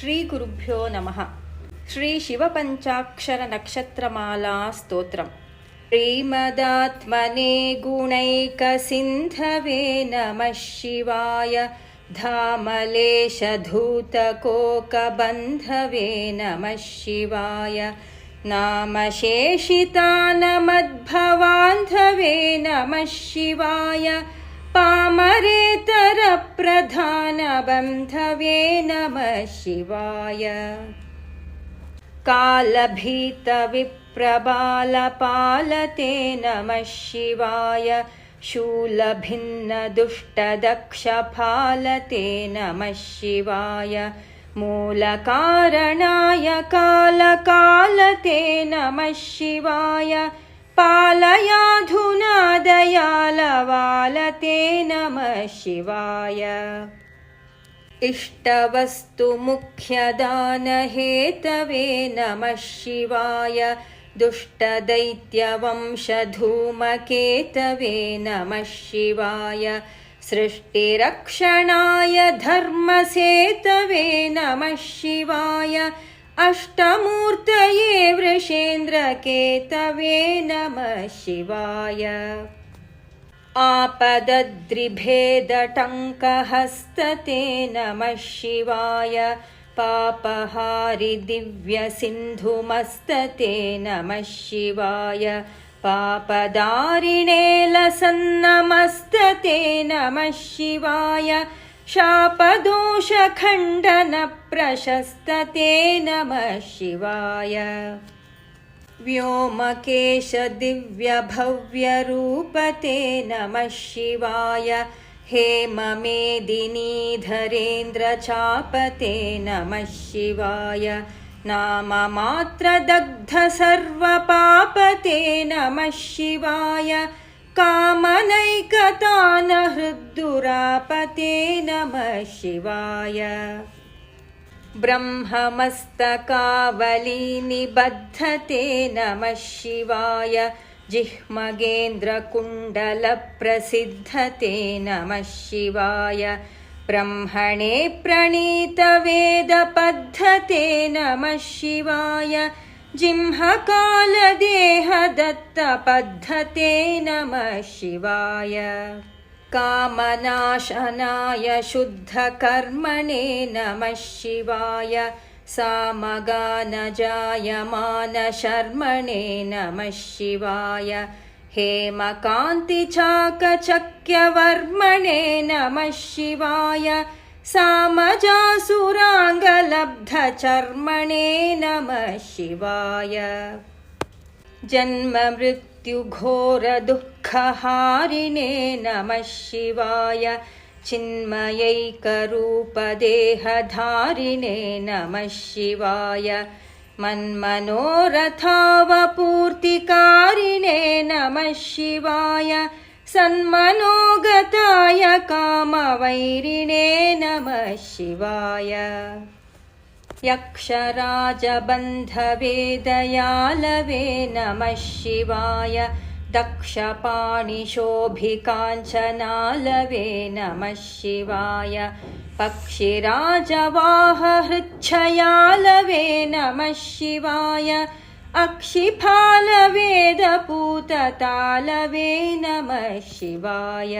श्रीगुरुभ्यो नमः. श्रीशिवपञ्चाक्षरनक्षत्रमाला स्तोत्रम् श्रीमदात्मने गुणैकसिन्धवे नमः शिवाय. धामलेशधूतकोकबन्धवे नमः शिवाय. नामशेषितानमद्भवान्धवे नमः शिवाय पामरेतरप्रधानबन्धवे नमः शिवाय। कालभीतविप्रबालपालते नमः शिवाय। शूलभिन्नदुष्टदक्षफालते नमः शिवाय। मूलकारणाय कालकालते नमः शिवाय पालयाधुना दयालवालते नमः शिवाय इष्टवस्तुमुख्यदानहेतवे नमः शिवाय। दुष्टदैत्यवंशधूमकेतवे नमः शिवाय। सृष्टिरक्षणाय धर्मसेतवे नमः शिवाय अष्टमूर्तये वृषेन्द्रकेतवे नमः शिवाय। आपदद्रिभेदटङ्कहस्तते नमः शिवाय। पापहारि दिव्यसिन्धुमस्तते नमः शिवाय। पापदारिणे लसन्नमस्तते नमः शिवाय शापदोषखण्डनप्रशस्तते नमः शिवाय। व्योमकेशदिव्यभव्यरूपते नमः शिवाय। हेममेदिनीधरेन्द्रचापते नमः शिवाय। नाममात्रदग्धसर्वपापते नमः शिवाय कामनैकतानहृद्दुरापते नमः शिवाय। ब्रह्ममस्तकावलीनिबद्धते नमः शिवाय। जिह्मगेन्द्रकुण्डलप्रसिद्धते नमः शिवाय। ब्रह्मणे प्रणीतवेदपद्धते नमः शिवाय जिह्मकालदेहदत्तपद्धते नमः शिवाय। कामनाशनाय शुद्धकर्मणे नमः शिवाय। सामगानजायमानशर्मणे नमः शिवाय। हेमकान्तिचाकचक्यवर्मणे नमः शिवाय सामजासुराङ्गलब्धचर्मणे नमः शिवाय। जन्ममृत्युघोरदुःखहारिणे नमः शिवाय। चिन्मयैकरूपदेहधारिणे नमः शिवाय। मन्मनोरथावपूर्तिकारिणे नमः शिवाय सन्मनोगताय कामवैरिणे नमः शिवाय यक्षराजबन्धवे दयालवे नमः शिवाय दक्षपाणिशोभिकाञ्चनालवे नमः शिवाय पक्षिराजवाहहृच्छयालवे नमः शिवाय अक्षिफालवेदपूततालवे नमः शिवाय